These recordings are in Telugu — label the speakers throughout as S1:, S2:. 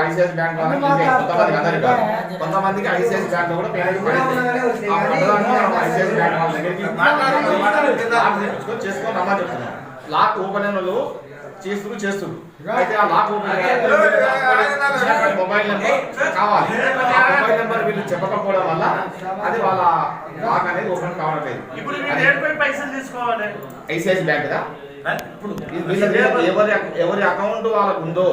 S1: ICICI bank. కొంతమందికి అందరికి కాదు. కొంతమందికి ఐసిఐసి బ్యాంక్లో కూడా పేమెంట్ పడింది ఆ పడ్డదాన్ని మనం ఐసిఐసి బ్యాంక్ వాళ్ళ దగ్గరికి లాక్ తెప్పించుకొని చేసుకొని రమ్మని చెప్తున్నాం. లాక్ ఓపెన్ అయిన వాళ్ళు చేస్తున్నారు చేస్తున్నారు. అయితే ఆ లాక్ ఓపెన్ మొబైల్ నెంబర్ కావాలి. మొబైల్ నెంబర్ వీళ్ళు చెప్పకపోవడం వల్ల అది వాళ్ళ లాక్ అనేది ఓపెన్ కావడం లేదు. ఐసిఐసి బ్యాంక్ కదా? ఎవరి ఎవరి అకౌంట్ వాళ్ళకు ఉందో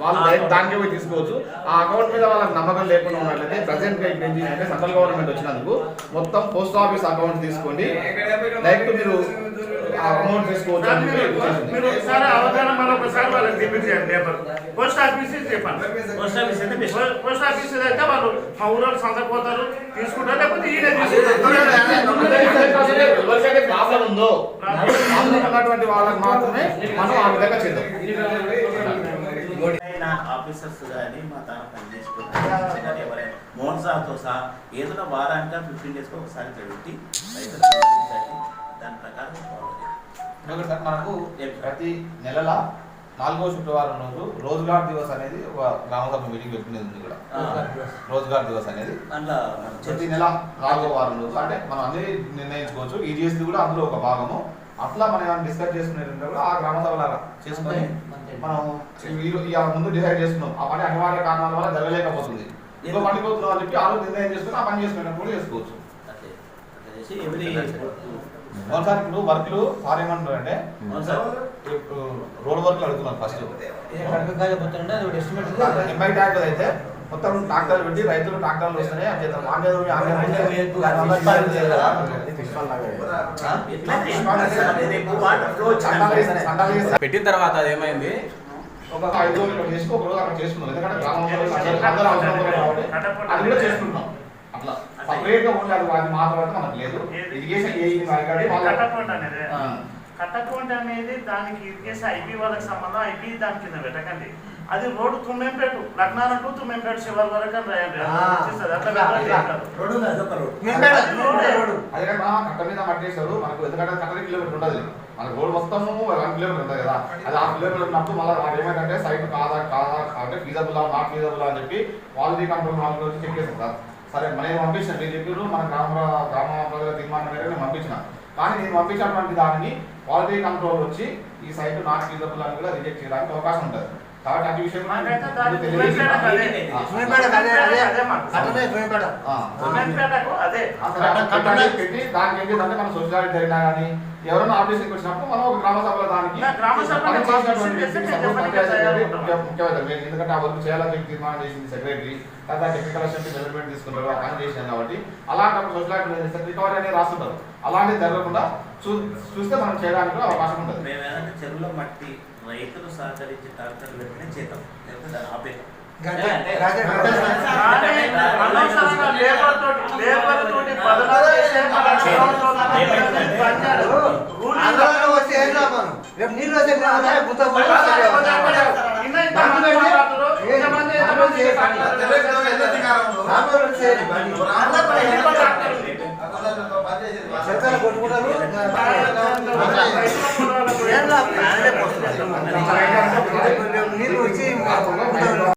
S1: వాళ్ళు డైరెక్ట్ దానికే పోయి తీసుకోవచ్చు. ఆ అకౌంట్ మీద వాళ్ళకి నమ్మకం లేకుండా ఉన్నట్లయితే ప్రజెంట్గా ఇప్పుడు ఏం చేసిందంటే సెంట్రల్ గవర్నమెంట్ వచ్చినందుకు మొత్తం పోస్ట్ ఆఫీస్ అకౌంట్ తీసుకోండి డైరెక్ట్ మీరు అమౌంట్ తీసుకోవచ్చు
S2: చూపించండి పేపర్ పోస్ట్ ఆఫీస్ చెప్పండి
S3: పోస్ట్ ఆఫీస్ అయితే
S2: పోస్ట్ ఆఫీస్ అయితే వాళ్ళు మా ఊరు సంతకు పోతారు తీసుకుంటారు లేకపోతే ఈయన తీసుకుంటారు
S1: ఎవరికైతే ప్రాబ్లం ఉందో ప్రాబ్లం ఉన్నటువంటి వాళ్ళకి మాత్రమే మనం ఆ విధంగా చేద్దాం
S3: ఎవరైనా ఆఫీసర్స్ కానీ మా తాను పనిచేసుకుంటారు ఎవరైనా మోన్సాతో సహా ఏదైనా వారానికి ఫిఫ్టీన్ డేస్కి ఒకసారి పెట్టి. దాని ప్రకారం
S1: మనకు ప్రతి నెలల నాలుగో శుక్రవారం రోజు రోజ్గార్ దివస్ అనేది ఒక గ్రామ సభ మీటింగ్ పెట్టుకునేది ఉంది కూడా రోజ్గార్ దివస్ అనేది. ప్రతి నెల నాలుగో వారం రోజు అంటే మనం అన్ని నిర్ణయించుకోవచ్చు. ఈజీఎస్ కూడా అందులో ఒక భాగము. అట్లా మనం ఏమైనా డిస్కస్ చేసుకునేటంటే కూడా ఆ గ్రామ సభ లాగా చేసుకొని మనం ముందు డిసైడ్ చేసుకున్నాం. ఆ పని అనివార్య కారణాల వల్ల జరగలేకపోతుంది. ఇంకో పని పోతున్నాం అని చెప్పి ఆ రోజు నిర్ణయం చేసుకుని ఆ పని చేసుకునేటప్పుడు కూడా చేసుకోవచ్చు.
S3: ఎవ్రీ
S1: ఒకసారి ఇప్పుడు వర్క్లు సార్ ఏమంటారు అంటే
S3: అవును సార్
S1: ఇప్పుడు రోడ్ వర్క్లు అడుగుతున్నారు ఫస్ట్
S4: ఎస్టిమేట్
S1: ఎంఐ ట్రాక్టర్ అయితే మొత్తం ట్రాక్టర్లు పెట్టి రైతులు ట్రాక్టర్లు వస్తున్నాయి చేద్దాం
S5: పెట్టిన తర్వాత అది ఏమైంది?
S1: ఒక ఐదు రోజులు ఇక్కడ చేసి ఒక రోజు అక్కడ చేసుకున్నాం. ఎందుకంటే గ్రామంలో అందరూ- అవసరం కాబట్టి అది కూడా చేసుకుంటున్నాం. అట్లా. సపరేట్గా ఉండాలి అది మాత్రం మనకు లేదు. ఇరిగేషన్ వాళ్ళ
S2: కట్టపోండి అనేది. దానికి ఇరిగేషన్ ఐపీ వాళ్ళకి సంబంధం ఐపీ దాని కింద పెట్టకండి. అది రోడ్డు తుమ్మెంపేట లగ్నాల టు తుమ్మెంపేట చివరి వరకు రాయండి.
S1: అదే కట్ట మీద మట్టేశారు. మనకు ఎందుకంటే కట్ట కిలోమీటర్ ఉండదు మన రోడ్ మొత్తము వన్ కిలోమీటర్ ఉంటుంది కదా. అది ఆ కిలోమీటర్ ఉన్నప్పుడు మళ్ళీ వాళ్ళు ఏమైందంటే సైట్ కాదా కాదా అంటే ఫీజబుల్ నాట్ ఫీజబుల్ అని చెప్పి క్వాలిటీ కంట్రోల్ వాళ్ళు చెక్ చేస్తాం సరే మనం పంపించిన మీరు చెప్పారు మన గ్రామ గ్రామ ప్రజల తీర్మానం మేరకు నేను పంపించిన. కానీ నేను పంపించినటువంటి దానిని క్వాలిటీ కంట్రోల్ వచ్చి ఈ సైట్ నాట్ ఫీజబుల్ అని కూడా రిజెక్ట్ చేయడానికి అవకాశం ఉంటుంది. కాబట్టి అటు విషయం పెట్టి దానికి మన జరిగినా కానీ ఎవరైనా ఆఫీస్కి వచ్చినప్పుడు మనం ఒక గ్రామ సభలో దానికి. ఎందుకంటే ఆ వర్క్ చేయాలని చెప్పి తీర్మానం చేసింది సెక్రటరీ. తర్వాత టెక్నికల్ అసిస్టెంట్ డెవలప్మెంట్ తీసుకుంటారు ఆ పని కాబట్టి. అలాంటప్పుడు రికవరీ అనేది రాస్తుంటారు. అలాంటివి జరగకుండా చూ చూస్తే మనం చేయడానికి అవకాశం ఉంటుంది.
S3: మేము ఏదంటే చెరువులో మట్టి రైతులు సహకరించి ట్రాక్టర్లు పెట్టిన చేద్దాం లేకపోతే దాన్ని ఆపేద్దాం
S4: రేపు నీళ్ళు నీళ్ళు వచ్చి